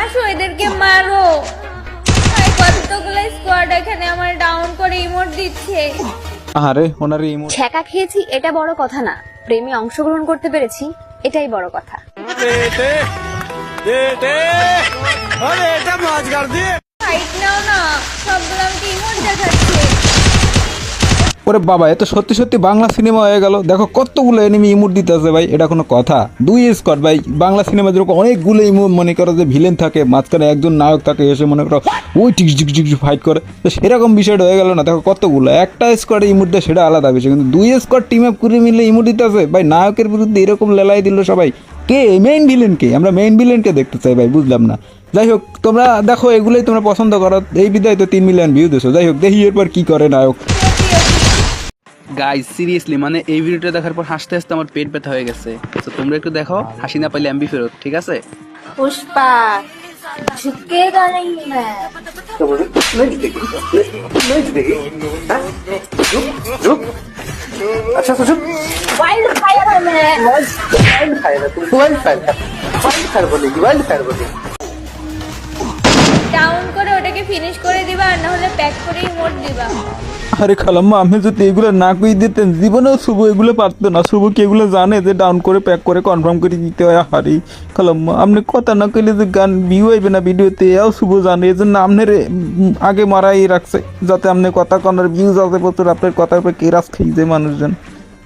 আসো এদেরকে মারো। কতগুলো স্কোয়াড এখানে আমার ডাউন করে ইমোট দিচ্ছে। আরে ওনার ইমো ছ্যাঁকা খেয়েছি এটা বড় কথা না। প্রেমে অংশগ্রহণ করতে পেরেছি এটাই বড় কথা। ফাইট নাও না সবগুলো আমাকে ইমোট দেখাচ্ছে। ওরে বাবা এত সত্যি সত্যি বাংলা সিনেমা হয়ে গেল। দেখো কতগুলো এনিমি ইমোট দিতে আছে ভাই, এটা কোনো কথা। দুই স্কট ভাই, বাংলা সিনেমা যেরকম অনেকগুলো ইমো মনে করো যে ভিলেন থাকে, মাঝখানে একজন নায়ক থাকে, এসে মনে করো, ওই টিক টিক টিক ফাইট করে। তো সেরকম বিষয়টা হয়ে গেল না, দেখো কতগুলো। একটা স্কোয়াডে ইমোট দেয়, সেটা আলাদা বিষয়। কিন্তু দুই স্কোয়াড টিম আপ করে মিলে ইমোট দিতে আছে ভাই নায়কের বিরুদ্ধে এরকম লেলাই দিল সবাই। কে? মেইন ভিলেন কে? আমরা মেইন ভিলেনকে দেখতে চাই ভাই, বুঝলাম না। যাই হোক, তোমরা দেখো, এগুলোই তোমরা পছন্দ করো। এই বিদায় তো তিন মিলিয়ন ভিউ দিছো। যাই হোক, দেখি এরপর কি করে নায়ক। গাইজ সিরিয়াসলি মানে এই ভিডিওটা দেখার পর হাসতে হাসতে আমার পেট ব্যথা হয়ে গেছে তো তোমরা একটু দেখো হাসি না পাইলে এমবি ফেরত ঠিক আছে पुष्पा झुकेगा नहीं मैं वाइल्ड फायर है मैं ডাউন করে ওটাকে ফিনিশ করে দিবা আর না হলে প্যাক করে ইমোট দিবা। আরে খালাম্মা, আমি যদি এগুলো না কই দিতেন, জীবনেও শুভ এগুলো পারতো না। শুভ কি এগুলো জানে যে ডাউন করে প্যাক করে কনফার্ম করে দিতে হয়? হারি খালাম্মা, আপনি কথা না কইলে যে গান ভিউ হইবে না ভিডিওতে, এও শুভ জানে এই জন্য আপনার আগে মারাই রাখছে, যাতে আপনি কথা কনার ভিউজ আসে প্রচুর, আপনার কথার উপরে কেরাস খেয়েছে মানুষজন।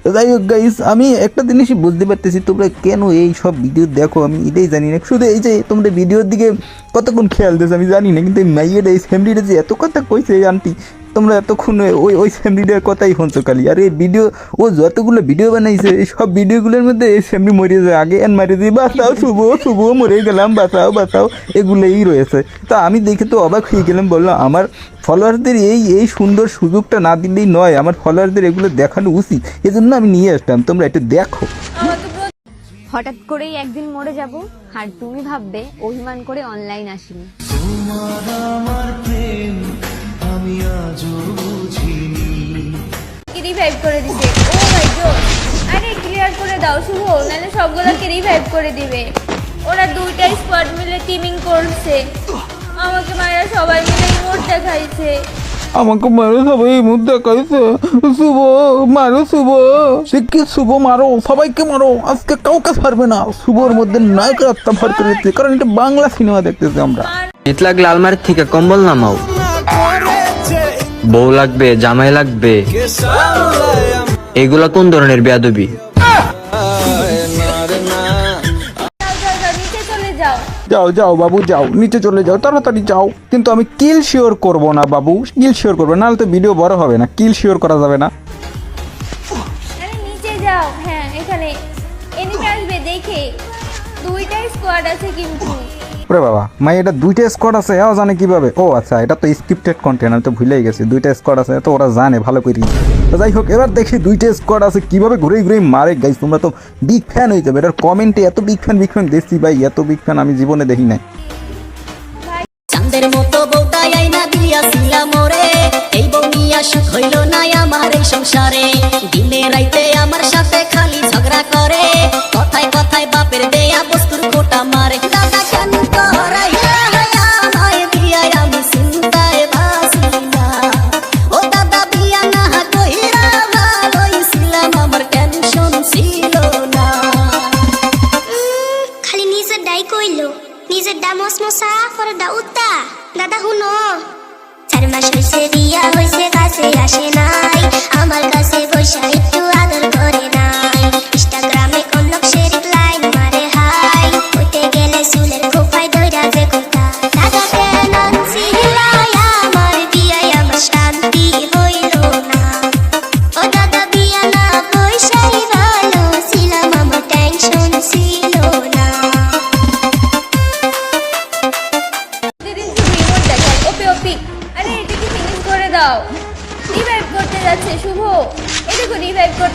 যাই হোক গাইস আমি একটা জিনিসই বুঝতে পারতেছি, তোমরা কেন এই সব ভিডিও দেখো? আমি এটাই জানি না। শুধু এই যে তোমরা ভিডিওর দিকে কতক্ষণ খেয়াল দিয়েছ আমি জানি না, কিন্তু মাইয়ের এই ফ্যামিলিটা যে এত কথা কইছে আন্টি তোমরা এতক্ষণ ওই ওই ফ্যামিলিটার কথাই শুনছো খালি। আর এই ভিডিও ও যতগুলো ভিডিও বানাইছে এই সব ভিডিওগুলোর মধ্যে এই ফ্যামিলি মরে যায়। আগে এন মারি দিয়ে বাঁচাও শুভ শুভ মরে গেলাম বাঁচাও বাঁচাও এগুলোই রয়েছে। তো আমি দেখে তো অবাক হয়ে গেলাম বললাম আমার ফলোয়ারদের এই এই সুন্দর সুযোগটা না দিলেই নয় আমার ফলোয়ারদের এগুলো দেখানো উচিত। এজন্য আমি নিয়ে আসলাম তোমরা একটু দেখো। আমার তো পুরো হঠাৎ করেই একদিন মরে যাব আর তুমি ভাববে অভিমান করে অনলাইন আসিনি। রিভাইভ করে দিছে ও মাই গড আরে ক্লিয়ার করে দাও শুভ নাহলে সবগুলোকে রিভাইভ করে দিবে। ওরা দুইটা স্কোয়াড মিলে টিমিং করছে। আমাকে মায়েরা সবাই মিলে ইমোট দেখাইছে। আমাকে মারো সবাই মুহূর্তে দেখাইছে। শুভ মারো শুভ। শিক্ষিত শুভ মারো সবাইকে মারো। আজকে কাউকে ছাড়বে না। শুভর মধ্যে নায়কের আত্মা ভর করে দিচ্ছে। কারণ এটা বাংলা সিনেমা দেখতেছি আমরা। শীত লাগলে আলমারির থেকে কম্বল নামাও। বউ লাগবে জামাই লাগবে। এগুলা কোন ধরনের বেয়াদবি? যাও যাও বাবু যাও। নিচে চলে যাও তাড়াতাড়ি যাও। কিন্তু আমি কিল শিওর করব না বাবু। কিল শিওর করব নাহলে তো ভিডিও বড় হবে না। কিল শিওর করা যাবে না। আরে নিচে যাও হ্যাঁ এখানে। এনিমি আসবে দেখে। দুইটা স্কোয়াড আছে কিন্তু। ওরে বাবা, মাই, এটা দুইটা স্কোয়াড আছে, এও জানে কীভাবে? ও আচ্ছা এটা তো স্ক্রিপ্টেড কন্টেন্ট আমি তো ভুলেই গেছি। দুইটা স্কোয়াড আছে, তো ওরা জানে, ভালো করে। তো যাই হোক, এবার দেখি দুইটা স্কোয়াড আছে, কীভাবে ঘুরে ঘুরে মারে। গাইস তোমরা তো বিগ ফ্যান হয়ে যাবে এটার কমেন্টে এত বিগ ফ্যান বিগ ফ্যান দেখছি ভাই, এত বিগ ফ্যান আমি জীবনে দেখি নাই। সংসারে।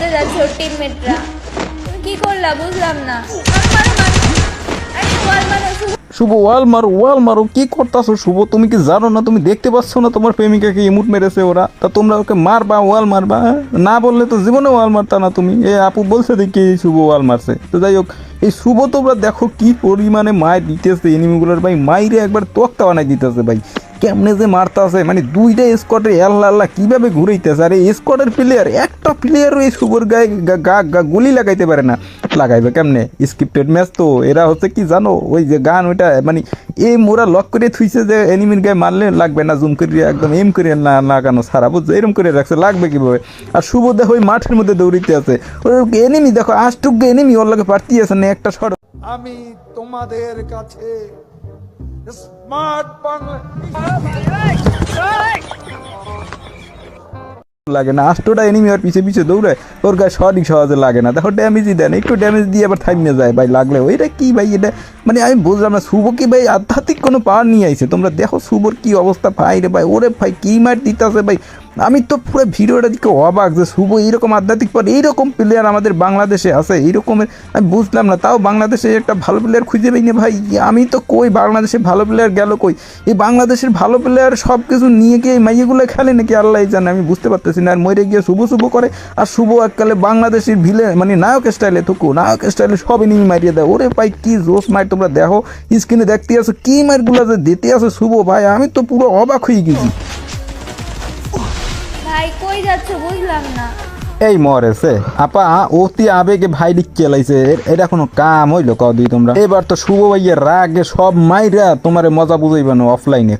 করতে যাচ্ছে ওর টিমমেটরা কি করলা? বুঝলাম না। শুভ ওয়াল মারো ওয়াল মারো কি করতেছো শুভ? তুমি কি জানো না? তুমি দেখতে পাচ্ছ না তোমার প্রেমিকাকে ইমুট মেরেছে ওরা? তা তোমরা ওকে মারবা ওয়াল মারবা হ্যাঁ? না বললে তো জীবনে ওয়াল মারতা না তুমি। এ, আপু বলছে দেখি শুভ ওয়াল মারছে তো যাই হোক এই শুভ তোমরা দেখো কি পরিমাণে মায়ের দিতেছে এনিমিগুলোর ভাই। মাইরে একবার তোক্তা বানাই দিতেছে ভাই। কেমনে যে মারতাছে মানে দুইটা স্কোয়াডের আল্লাহ আল্লাহ কীভাবে ঘুরাইতেছে? আর এই স্কোয়াডের প্লেয়ার একটা প্লেয়ারও এই শুভর গায়ে গা- গা গুলি লাগাইতে পারে না। লাগাইবে কেমনে? স্ক্রিপ্টেড ম্যাচ তো, এরা হচ্ছে কি জানো? ওই যে গান ওইটা মানে এই মোরা লক করে থুইছে যে এনিমির গায়ে মারলে লাগবে না জুম করে একদম এম করে না, লাগানো সারা, বুঝছ? এরম করে রাখছে, লাগবে কীভাবে? আর শুভ দেখো ওই মাঠের মধ্যে দৌড়িতে আছে। ওই এনিমি দেখো আষ্টুক এনিমি ওর লাগে পারতি আছে না একটা শট আমি তোমাদের কাছে স্মার্ট লাগে না আষ্টটা এনিমি আর পিছে পিছে দৌড়ায়। ওর গায়ে সঠিক সহজে লাগে না। দেখো ড্যামেজই দেন একটু ড্যামেজ দিয়ে আবার থামিয়ে যায় ভাই লাগলে ওইটা কি ভাই এটা মানে আমি বুঝলাম না শুভ কি ভাই? আধ্যাত্মিক কোনো পাওয়ার নিয়ে আইছে। তোমরা দেখো শুভর কি অবস্থা ভাই রে ভাই ওরে ভাই কি মার দিতেছে ভাই? আমি তো পুরো ভিডিওটা দিকে অবাক যে শুভ এইরকম আধ্যাত্মিক পাওয়ার এইরকম প্লেয়ার আমাদের বাংলাদেশে আছে, এইরকমের, আমি বুঝলাম না, তাও বাংলাদেশে একটা ভালো প্লেয়ার খুঁজে পাই না ভাই, আমি তো কই বাংলাদেশে ভালো প্লেয়ার গেল কই? এই বাংলাদেশের ভালো প্লেয়ার সব কিছু নিয়ে গিয়ে মাইয়েগুলো খেলে নাকি আল্লাহ জানে, আমি বুঝতে পারতেছি না, আর মরে গিয়ে শুভ শুভ করে, আর শুভ এককালে বাংলাদেশের ভিলে মানে নায়ক স্টাইলে থুকু, নায়ক স্টাইলে সব এনিমি মারিয়ে দেয়, ওরে ভাই কি জোস মার তোমরা দেখো স্ক্রিনে দেখতে আসো, কি মারগুলো যে দিতে আসো শুভ, ভাই, আমি তো পুরো অবাক হয়ে গেছি। ভাই, কই যাচ্ছ বুঝলাম না। এই মরেছে। আপা, অতি আবেগে ভাই লিখকে লাইছে। এটা কোনো কাম হইল কদি তোমরা? এবার তো শুভ ভাইয়ের রাগে সব মাইরা তোমারে মজা বুঝাইবানো অফলাইনে